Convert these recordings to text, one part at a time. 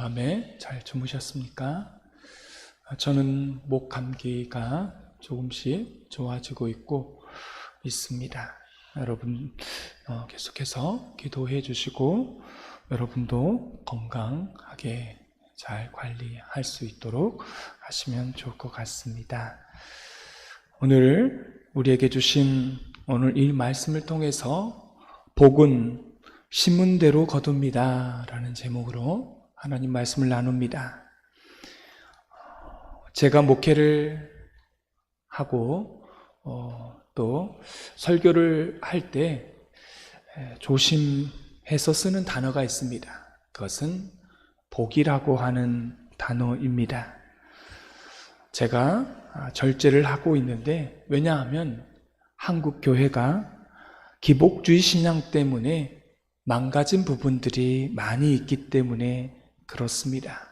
어젯밤에 잘 주무셨습니까? 아, 저는 목 감기가 조금씩 좋아지고 있고 있습니다. 여러분 어, 계속해서 기도해 주시고 여러분도 건강하게 잘 관리할 수 있도록 하시면 좋을 것 같습니다. 오늘 우리에게 주신 오늘 이 말씀을 통해서 복은 신문대로 거둡니다. 라는 제목으로 하나님 말씀을 나눕니다. 제가 목회를 하고, 어, 또 설교를 할 때 조심해서 쓰는 단어가 있습니다. 그것은 복이라고 하는 단어입니다. 제가 아, 절제를 하고 있는데, 왜냐하면 한국 교회가 기복주의 신앙 때문에 망가진 부분들이 많이 있기 때문에 그렇습니다.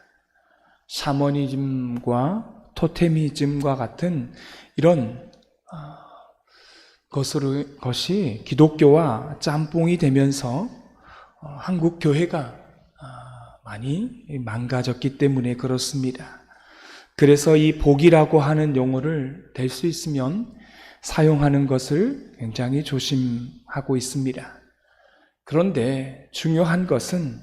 샤머니즘과 토테미즘과 같은 이런 아, 것으로, 것이 기독교와 짬뽕이 되면서 어, 한국 교회가 아, 많이 망가졌기 때문에 그렇습니다. 그래서 이 복이라고 하는 용어를 될 수 있으면 사용하는 것을 굉장히 조심하고 있습니다. 그런데 중요한 것은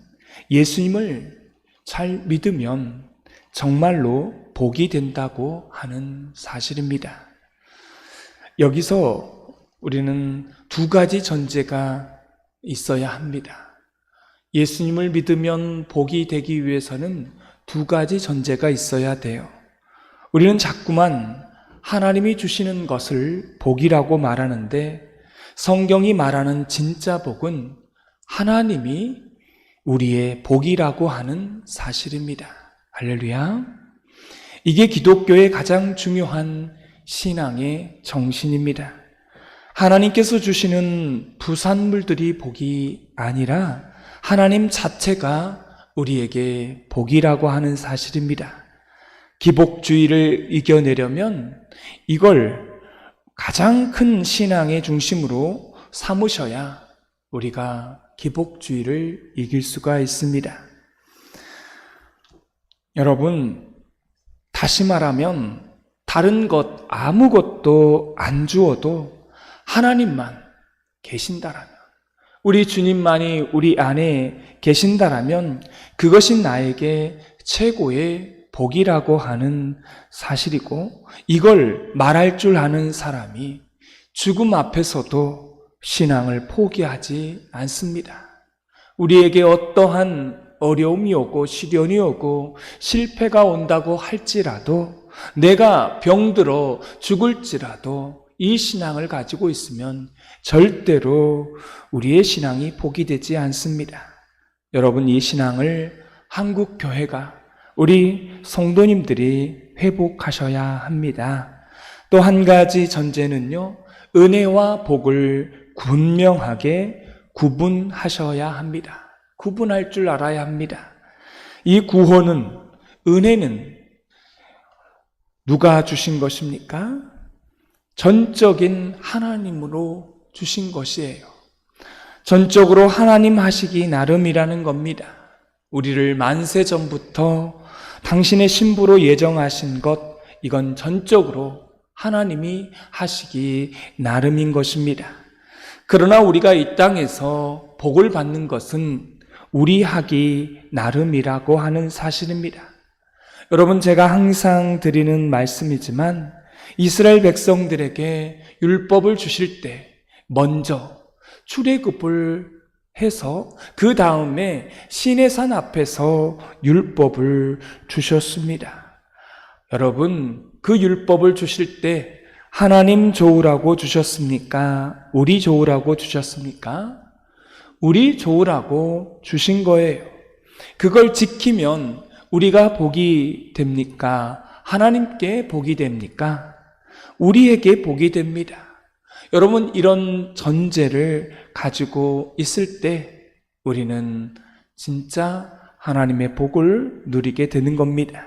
예수님을 잘 믿으면 정말로 복이 된다고 하는 사실입니다. 여기서 우리는 두 가지 전제가 있어야 합니다. 예수님을 믿으면 복이 되기 위해서는 두 가지 전제가 있어야 돼요. 우리는 자꾸만 하나님이 주시는 것을 복이라고 말하는데 성경이 말하는 진짜 복은 하나님이 우리의 복이라고 하는 사실입니다. 할렐루야. 이게 기독교의 가장 중요한 신앙의 정신입니다. 하나님께서 주시는 부산물들이 복이 아니라 하나님 자체가 우리에게 복이라고 하는 사실입니다. 기복주의를 이겨내려면 이걸 가장 큰 신앙의 중심으로 삼으셔야 우리가 기복주의를 이길 수가 있습니다. 여러분, 다시 말하면 다른 것 아무것도 안 주어도 하나님만 계신다라면, 우리 주님만이 우리 안에 계신다라면 그것이 나에게 최고의 복이라고 하는 사실이고 이걸 말할 줄 아는 사람이 죽음 앞에서도 신앙을 포기하지 않습니다. 우리에게 어떠한 어려움이 오고 시련이 오고 실패가 온다고 할지라도 내가 병들어 죽을지라도 이 신앙을 가지고 있으면 절대로 우리의 신앙이 포기되지 않습니다. 여러분 이 신앙을 한국 교회가 우리 성도님들이 회복하셔야 합니다. 또 한 가지 전제는요, 은혜와 복을 분명하게 구분하셔야 합니다. 구분할 줄 알아야 합니다. 이 구원은, 은혜는 누가 주신 것입니까? 전적인 하나님으로 주신 것이에요. 전적으로 하나님 하시기 나름이라는 겁니다. 우리를 만세 전부터 당신의 신부로 예정하신 것, 이건 전적으로 하나님이 하시기 나름인 것입니다. 그러나 우리가 이 땅에서 복을 받는 것은 우리 하기 나름이라고 하는 사실입니다. 여러분, 제가 항상 드리는 말씀이지만 이스라엘 백성들에게 율법을 주실 때 먼저 출애굽을 해서 그 다음에 시내산 앞에서 율법을 주셨습니다. 여러분, 그 율법을 주실 때 하나님 좋으라고 주셨습니까? 우리 좋으라고 주셨습니까? 우리 좋으라고 주신 거예요. 그걸 지키면 우리가 복이 됩니까? 하나님께 복이 됩니까? 우리에게 복이 됩니다. 여러분, 이런 전제를 가지고 있을 때 우리는 진짜 하나님의 복을 누리게 되는 겁니다.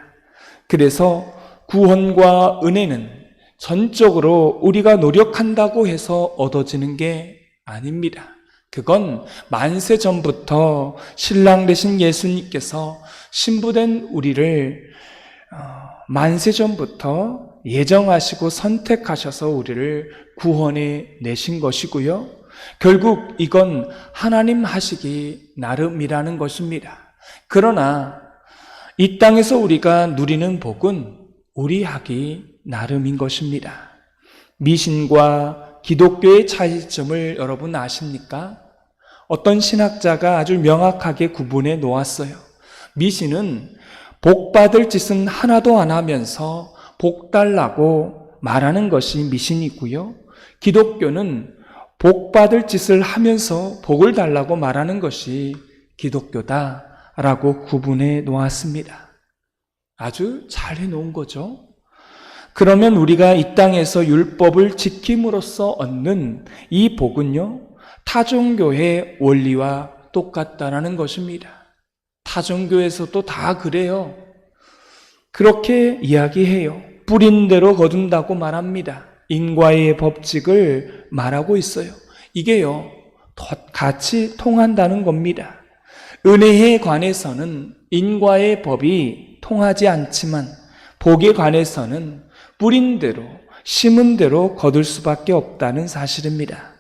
그래서 구원과 은혜는 전적으로 우리가 노력한다고 해서 얻어지는 게 아닙니다. 그건 만세 전부터 신랑 되신 예수님께서 신부된 우리를 어, 만세 전부터 예정하시고 선택하셔서 우리를 구원해 내신 것이고요. 결국 이건 하나님 하시기 나름이라는 것입니다. 그러나 이 땅에서 우리가 누리는 복은 우리 하기 나름인 것입니다. 미신과 기독교의 차이점을 여러분 아십니까? 어떤 신학자가 아주 명확하게 구분해 놓았어요. 미신은 복 받을 짓은 하나도 안 하면서 복 달라고 말하는 것이 미신이고요. 기독교는 복 받을 짓을 하면서 복을 달라고 말하는 것이 기독교다라고 구분해 놓았습니다. 아주 잘 해 놓은 거죠. 그러면 우리가 이 땅에서 율법을 지킴으로써 얻는 이 복은요, 타종교의 원리와 똑같다라는 것입니다. 타종교에서도 다 그래요. 그렇게 이야기해요. 뿌린 대로 거둔다고 말합니다. 인과의 법칙을 말하고 있어요. 이게요, 같이 통한다는 겁니다. 은혜에 관해서는 인과의 법이 통하지 않지만 복에 관해서는 뿌린 대로 심은 대로 거둘 수밖에 없다는 사실입니다.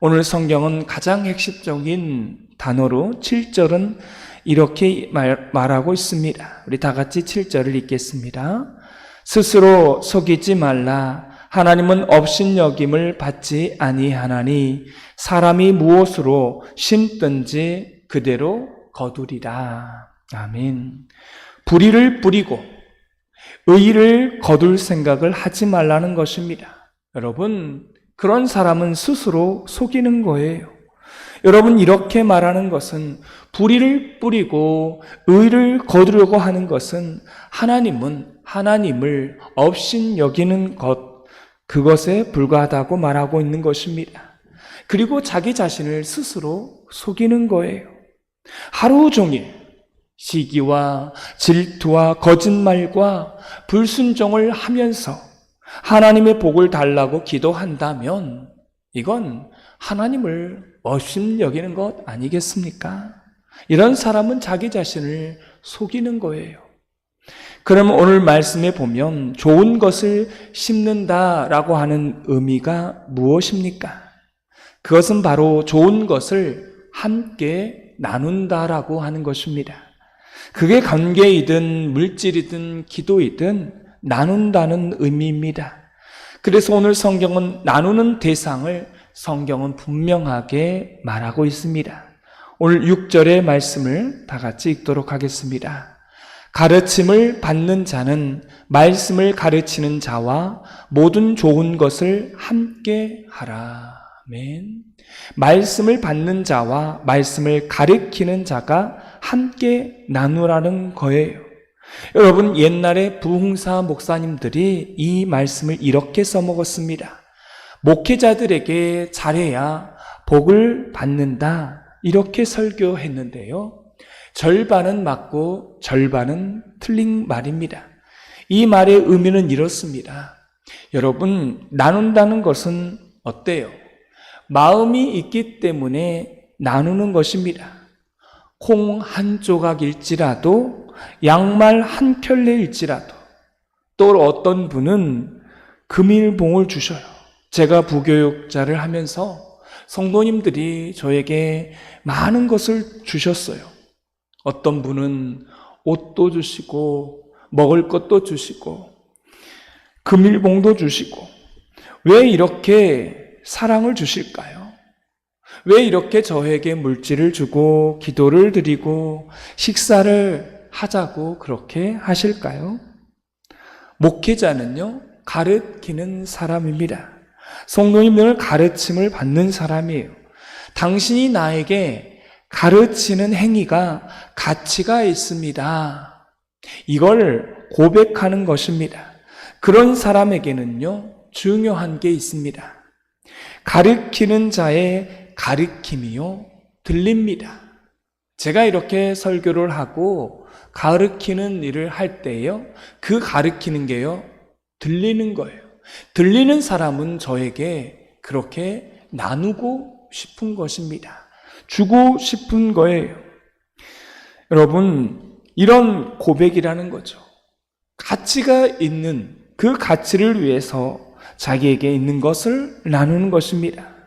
오늘 성경은 가장 핵심적인 단어로 7절은 이렇게 말, 말하고 있습니다. 우리 다 같이 7절을 읽겠습니다. 스스로 속이지 말라. 하나님은 업신여김을 받지 아니하나니 사람이 무엇으로 심든지 그대로 거두리라. 아멘. 불의를 뿌리고 의를 거둘 생각을 하지 말라는 것입니다. 여러분, 그런 사람은 스스로 속이는 거예요. 여러분, 이렇게 말하는 것은 불의를 뿌리고 의를 거두려고 하는 것은 하나님은 하나님을 없인 여기는 것, 그것에 불과하다고 말하고 있는 것입니다. 그리고 자기 자신을 스스로 속이는 거예요. 하루 종일 시기와 질투와 거짓말과 불순종을 하면서 하나님의 복을 달라고 기도한다면 이건 하나님을 없인 여기는 것 아니겠습니까? 이런 사람은 자기 자신을 속이는 거예요. 그럼 오늘 말씀에 보면 좋은 것을 심는다라고 하는 의미가 무엇입니까? 그것은 바로 좋은 것을 함께 나눈다라고 하는 것입니다. 그게 관계이든 물질이든 기도이든 나눈다는 의미입니다. 그래서 오늘 성경은 나누는 대상을 성경은 분명하게 말하고 있습니다. 오늘 6절의 말씀을 다 같이 읽도록 하겠습니다. 가르침을 받는 자는 말씀을 가르치는 자와 모든 좋은 것을 함께 하라. 아멘. 말씀을 받는 자와 말씀을 가르치는 자가 함께 나누라는 거예요. 여러분, 옛날에 부흥사 목사님들이 이 말씀을 이렇게 써먹었습니다. 목회자들에게 잘해야 복을 받는다. 이렇게 설교했는데요. 절반은 맞고 절반은 틀린 말입니다. 이 말의 의미는 이렇습니다. 여러분, 나눈다는 것은 어때요? 마음이 있기 때문에 나누는 것입니다. 콩 한 조각일지라도 양말 한 켤레일지라도 또 어떤 분은 금일봉을 주셔요. 제가 부교육자를 하면서 성도님들이 저에게 많은 것을 주셨어요. 어떤 분은 옷도 주시고 먹을 것도 주시고 금일봉도 주시고 왜 이렇게 사랑을 주실까요? 왜 이렇게 저에게 물질을 주고 기도를 드리고 식사를 하자고 그렇게 하실까요? 목회자는요, 가르치는 사람입니다. 성도님들 가르침을 받는 사람이에요. 당신이 나에게 가르치는 행위가 가치가 있습니다. 이걸 고백하는 것입니다. 그런 사람에게는요, 중요한 게 있습니다. 가르치는 자의 가르침이요, 들립니다. 제가 이렇게 설교를 하고 가르치는 일을 할 때요, 그 가르치는 게요, 들리는 거예요. 들리는 사람은 저에게 그렇게 나누고 싶은 것입니다. 주고 싶은 거예요. 여러분, 이런 고백이라는 거죠. 가치가 있는 그 가치를 위해서 자기에게 있는 것을 나누는 것입니다.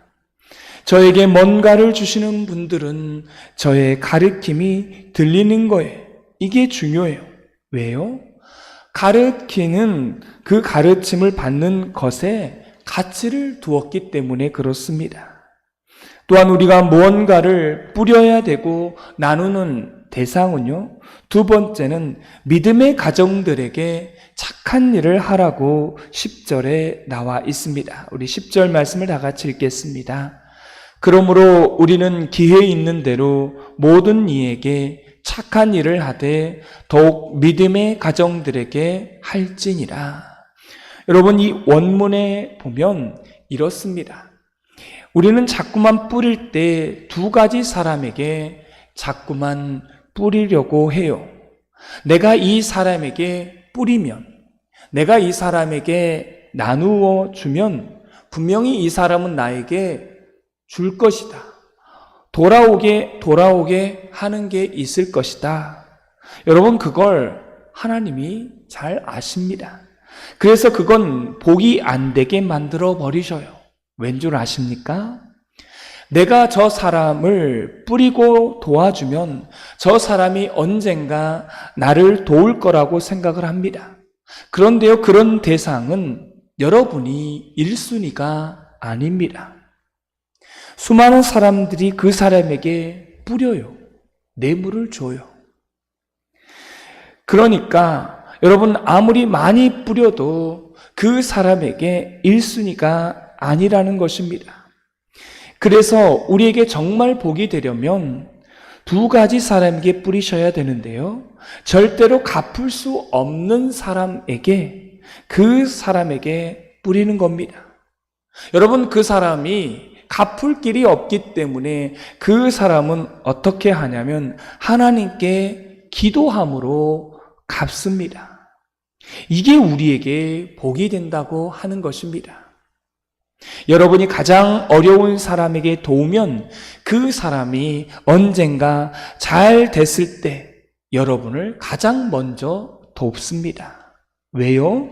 저에게 뭔가를 주시는 분들은 저의 가르침이 들리는 거예요. 이게 중요해요. 왜요? 가르치는 그 가르침을 받는 것에 가치를 두었기 때문에 그렇습니다. 또한 우리가 무언가를 뿌려야 되고 나누는 대상은요, 두 번째는 믿음의 가정들에게 착한 일을 하라고 10절에 나와 있습니다. 우리 10절 말씀을 다 같이 읽겠습니다. 그러므로 우리는 기회 있는 대로 모든 이에게 착한 일을 하되 더욱 믿음의 가정들에게 할지니라. 여러분 이 원문에 보면 이렇습니다. 우리는 자꾸만 뿌릴 때 두 가지 사람에게 자꾸만 뿌리려고 해요. 내가 이 사람에게 뿌리면, 내가 이 사람에게 나누어 주면 분명히 이 사람은 나에게 줄 것이다. 돌아오게, 돌아오게 하는 게 있을 것이다. 여러분, 그걸 하나님이 잘 아십니다. 그래서 그건 복이 안 되게 만들어 버리셔요. 왠 줄 아십니까? 내가 저 사람을 뿌리고 도와주면 저 사람이 언젠가 나를 도울 거라고 생각을 합니다. 그런데요, 그런 대상은 여러분이 1순위가 아닙니다. 수많은 사람들이 그 사람에게 뿌려요. 뇌물을 줘요. 그러니까 여러분 아무리 많이 뿌려도 그 사람에게 1순위가 아니라는 것입니다. 그래서 우리에게 정말 복이 되려면 두 가지 사람에게 뿌리셔야 되는데요. 절대로 갚을 수 없는 사람에게 그 사람에게 뿌리는 겁니다. 여러분 그 사람이 갚을 길이 없기 때문에 그 사람은 어떻게 하냐면 하나님께 기도함으로 갚습니다. 이게 우리에게 복이 된다고 하는 것입니다. 여러분이 가장 어려운 사람에게 도우면 그 사람이 언젠가 잘 됐을 때 여러분을 가장 먼저 돕습니다. 왜요?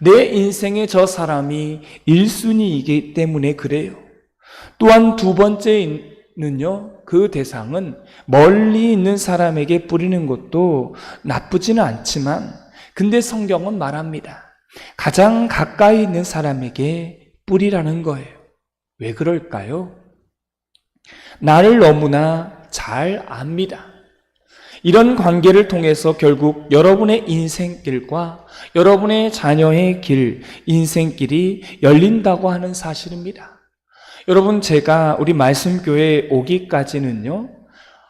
내 인생에 저 사람이 1순위이기 때문에 그래요. 또한 두 번째는요, 그 대상은 멀리 있는 사람에게 뿌리는 것도 나쁘지는 않지만, 근데 성경은 말합니다. 가장 가까이 있는 사람에게 뿌리라는 거예요. 왜 그럴까요? 나를 너무나 잘 압니다. 이런 관계를 통해서 결국 여러분의 인생길과 여러분의 자녀의 길, 인생길이 열린다고 하는 사실입니다. 여러분, 제가 우리 말씀교회에 오기까지는요,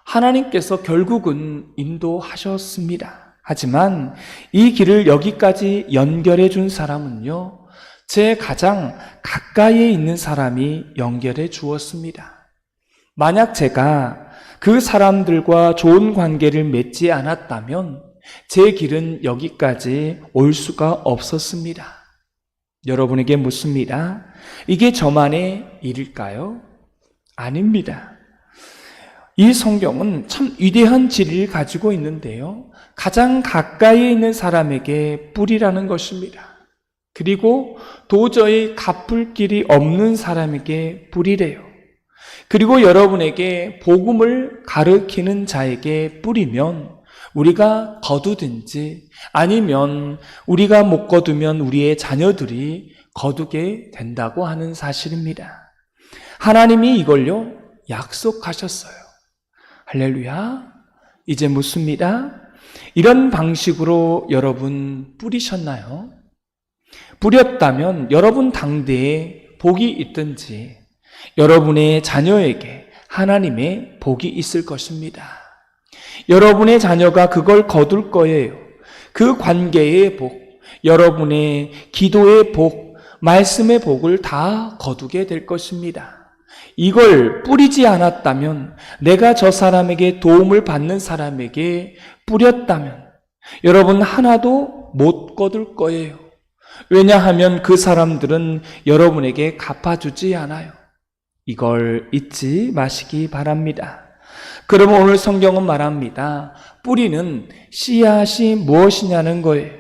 하나님께서 결국은 인도하셨습니다. 하지만 이 길을 여기까지 연결해 준 사람은요, 제 가장 가까이에 있는 사람이 연결해 주었습니다. 만약 제가 그 사람들과 좋은 관계를 맺지 않았다면 제 길은 여기까지 올 수가 없었습니다. 여러분에게 묻습니다. 이게 저만의 일일까요? 아닙니다. 이 성경은 참 위대한 진리를 가지고 있는데요. 가장 가까이에 있는 사람에게 뿌리라는 것입니다. 그리고 도저히 갚을 길이 없는 사람에게 뿌리래요. 그리고 여러분에게 복음을 가르치는 자에게 뿌리면 우리가 거두든지 아니면 우리가 못 거두면 우리의 자녀들이 거두게 된다고 하는 사실입니다. 하나님이 이걸요, 약속하셨어요. 할렐루야. 이제 묻습니다. 이런 방식으로 여러분 뿌리셨나요? 뿌렸다면 여러분 당대에 복이 있든지 여러분의 자녀에게 하나님의 복이 있을 것입니다. 여러분의 자녀가 그걸 거둘 거예요. 그 관계의 복, 여러분의 기도의 복, 말씀의 복을 다 거두게 될 것입니다. 이걸 뿌리지 않았다면, 내가 저 사람에게 도움을 받는 사람에게 뿌렸다면, 여러분 하나도 못 거둘 거예요. 왜냐하면 그 사람들은 여러분에게 갚아주지 않아요. 이걸 잊지 마시기 바랍니다. 그러면 오늘 성경은 말합니다. 뿌리는 씨앗이 무엇이냐는 거예요.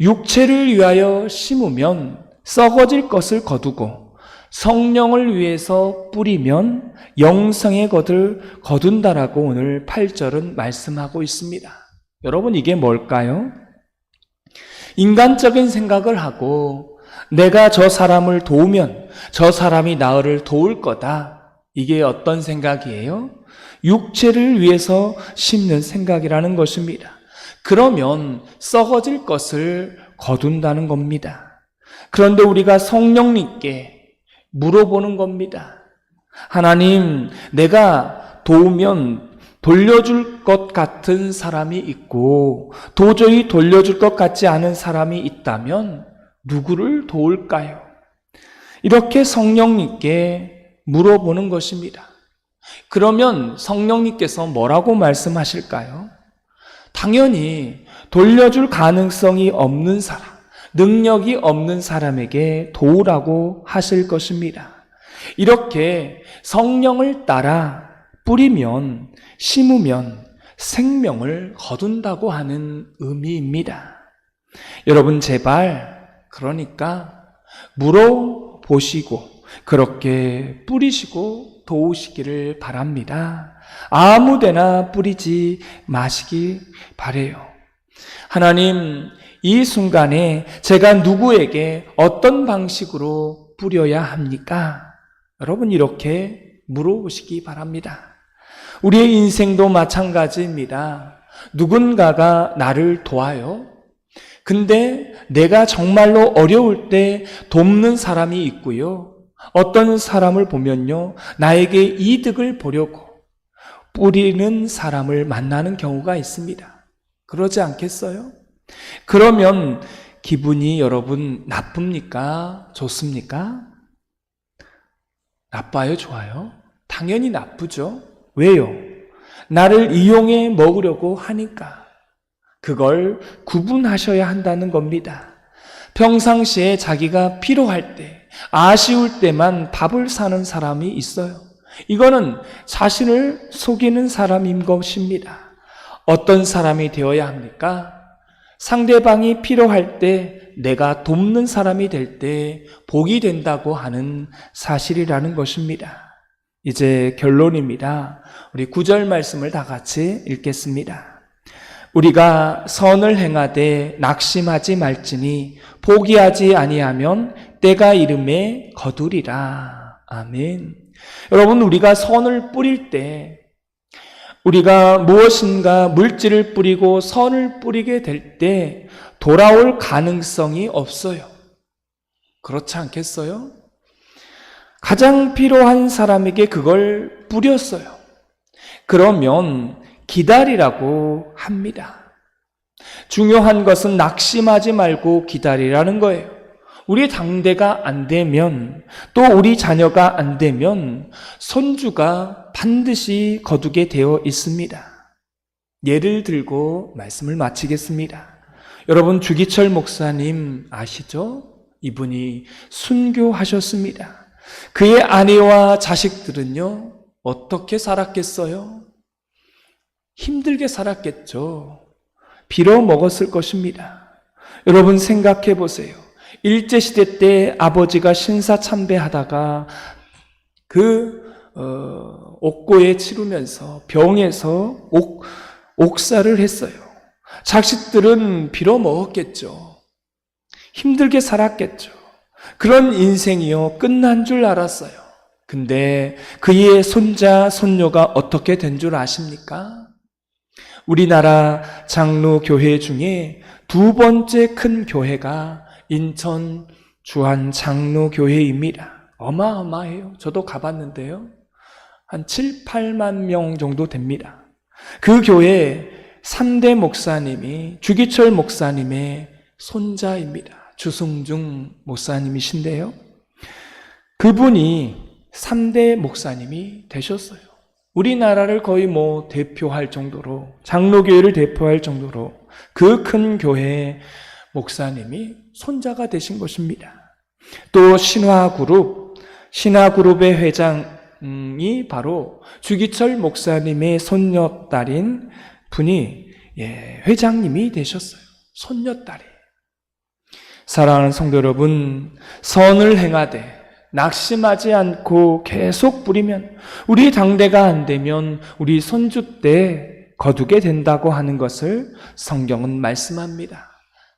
육체를 위하여 심으면 썩어질 것을 거두고 성령을 위해서 뿌리면 영성의 것을 거둔다라고 오늘 8절은 말씀하고 있습니다. 여러분 이게 뭘까요? 인간적인 생각을 하고 내가 저 사람을 도우면 저 사람이 나를 도울 거다. 이게 어떤 생각이에요? 육체를 위해서 심는 생각이라는 것입니다. 그러면 썩어질 것을 거둔다는 겁니다. 그런데 우리가 성령님께 물어보는 겁니다. 하나님, 내가 도우면 돌려줄 것 같은 사람이 있고 도저히 돌려줄 것 같지 않은 사람이 있다면 누구를 도울까요? 이렇게 성령님께 물어보는 것입니다. 그러면 성령님께서 뭐라고 말씀하실까요? 당연히 돌려줄 가능성이 없는 사람, 능력이 없는 사람에게 도우라고 하실 것입니다. 이렇게 성령을 따라 뿌리면, 심으면 생명을 거둔다고 하는 의미입니다. 여러분, 제발, 그러니까, 물어보시고, 그렇게 뿌리시고 도우시기를 바랍니다. 아무데나 뿌리지 마시기 바래요. 하나님, 이 순간에 제가 누구에게 어떤 방식으로 뿌려야 합니까? 여러분 이렇게 물어보시기 바랍니다. 우리의 인생도 마찬가지입니다. 누군가가 나를 도와요. 근데 내가 정말로 어려울 때 돕는 사람이 있고요. 어떤 사람을 보면요. 나에게 이득을 보려고 뿌리는 사람을 만나는 경우가 있습니다. 그러지 않겠어요? 그러면 기분이 여러분 나쁩니까? 좋습니까? 나빠요? 좋아요? 당연히 나쁘죠. 왜요? 나를 이용해 먹으려고 하니까. 그걸 구분하셔야 한다는 겁니다. 평상시에 자기가 필요할 때, 아쉬울 때만 밥을 사는 사람이 있어요. 이거는 자신을 속이는 사람인 것입니다. 어떤 사람이 되어야 합니까? 상대방이 필요할 때 내가 돕는 사람이 될 때 복이 된다고 하는 사실이라는 것입니다. 이제 결론입니다. 우리 구절 말씀을 다 같이 읽겠습니다. 우리가 선을 행하되 낙심하지 말지니 포기하지 아니하면 때가 이름에 거두리라. 아멘. 여러분 우리가 선을 뿌릴 때 우리가 무엇인가 물질을 뿌리고 선을 뿌리게 될 때 돌아올 가능성이 없어요. 그렇지 않겠어요? 가장 필요한 사람에게 그걸 뿌렸어요. 그러면 기다리라고 합니다. 중요한 것은 낙심하지 말고 기다리라는 거예요. 우리 당대가 안 되면 또 우리 자녀가 안 되면 손주가 반드시 거두게 되어 있습니다. 예를 들고 말씀을 마치겠습니다. 여러분 주기철 목사님 아시죠? 이분이 순교하셨습니다. 그의 아내와 자식들은요, 어떻게 살았겠어요? 힘들게 살았겠죠. 빌어 먹었을 것입니다. 여러분 생각해 보세요. 일제시대 때 아버지가 신사참배하다가 그, 어, 옥고에 치르면서 병에서 옥, 옥사를 했어요. 자식들은 빌어 먹었겠죠. 힘들게 살았겠죠. 그런 인생이요, 끝난 줄 알았어요. 근데 그의 손자, 손녀가 어떻게 된 줄 아십니까? 우리나라 장로 교회 중에 두 번째 큰 교회가 인천 주한 장로 교회입니다. 어마어마해요. 저도 가봤는데요. 한 7, 8만 명 정도 됩니다. 그 교회 3대 목사님이 주기철 목사님의 손자입니다. 주승중 목사님이신데요. 그분이 3대 목사님이 되셨어요. 우리나라를 거의 뭐 대표할 정도로, 장로교회를 대표할 정도로 그 큰 교회 목사님이 손자가 되신 것입니다. 또 신화그룹, 신화그룹의 회장 이 바로 주기철 목사님의 손녀딸인 분이 예, 회장님이 되셨어요. 손녀딸이. 사랑하는 성도 여러분, 선을 행하되 낙심하지 않고 계속 뿌리면 우리 당대가 안 되면 우리 손주 때 거두게 된다고 하는 것을 성경은 말씀합니다.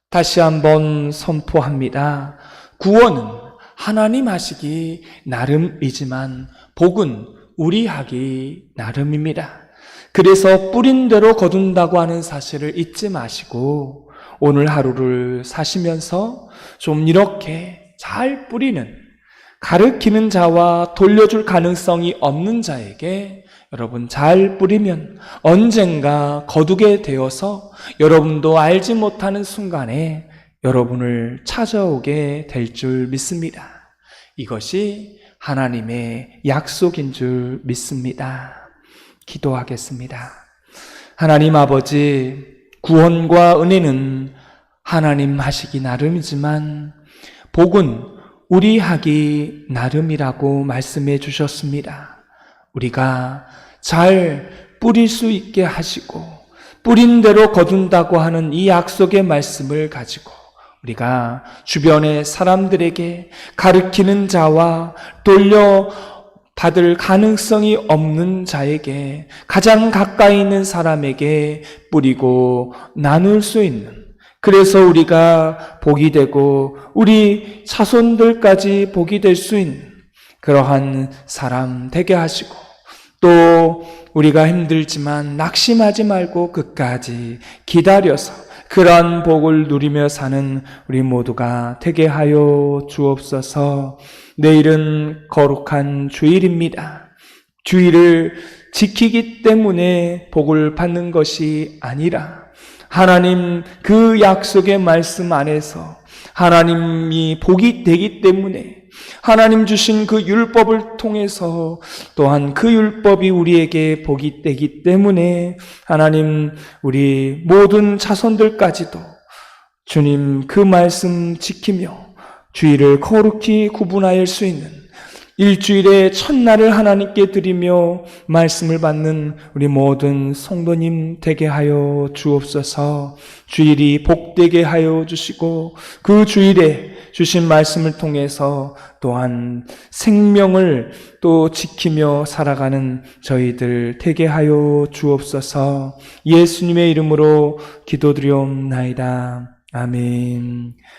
다시 한번 선포합니다. 구원은 하나님 하시기 나름이지만 복은 우리 하기 나름입니다. 그래서 뿌린 대로 거둔다고 하는 사실을 잊지 마시고 오늘 하루를 사시면서 좀 이렇게 잘 뿌리는 가르키는 자와 돌려줄 가능성이 없는 자에게 여러분 잘 뿌리면 언젠가 거두게 되어서 여러분도 알지 못하는 순간에 여러분을 찾아오게 될 줄 믿습니다. 이것이 하나님의 약속인 줄 믿습니다. 기도하겠습니다. 하나님 아버지, 구원과 은혜는 하나님 하시기 나름이지만 복은 우리 하기 나름이라고 말씀해 주셨습니다. 우리가 잘 뿌릴 수 있게 하시고 뿌린 대로 거둔다고 하는 이 약속의 말씀을 가지고 우리가 주변의 사람들에게 가르치는 자와 돌려 받을 가능성이 없는 자에게 가장 가까이 있는 사람에게 뿌리고 나눌 수 있는 그래서 우리가 복이 되고 우리 자손들까지 복이 될 수 있는 그러한 사람 되게 하시고 또 우리가 힘들지만 낙심하지 말고 끝까지 기다려서 그러한 복을 누리며 사는 우리 모두가 되게 하여 주옵소서 내일은 거룩한 주일입니다. 주일을 지키기 때문에 복을 받는 것이 아니라 하나님 그 약속의 말씀 안에서 하나님이 복이 되기 때문에 하나님 주신 그 율법을 통해서 또한 그 율법이 우리에게 복이 되기 때문에 하나님 우리 모든 자손들까지도 주님 그 말씀 지키며 주일을 거룩히 구분하일 수 있는 일주일의 첫날을 하나님께 드리며 말씀을 받는 우리 모든 성도님 되게 하여 주옵소서 주일이 복되게 하여 주시고 그 주일에 주신 말씀을 통해서 또한 생명을 또 지키며 살아가는 저희들 되게 하여 주옵소서 예수님의 이름으로 기도드리옵나이다. 아멘.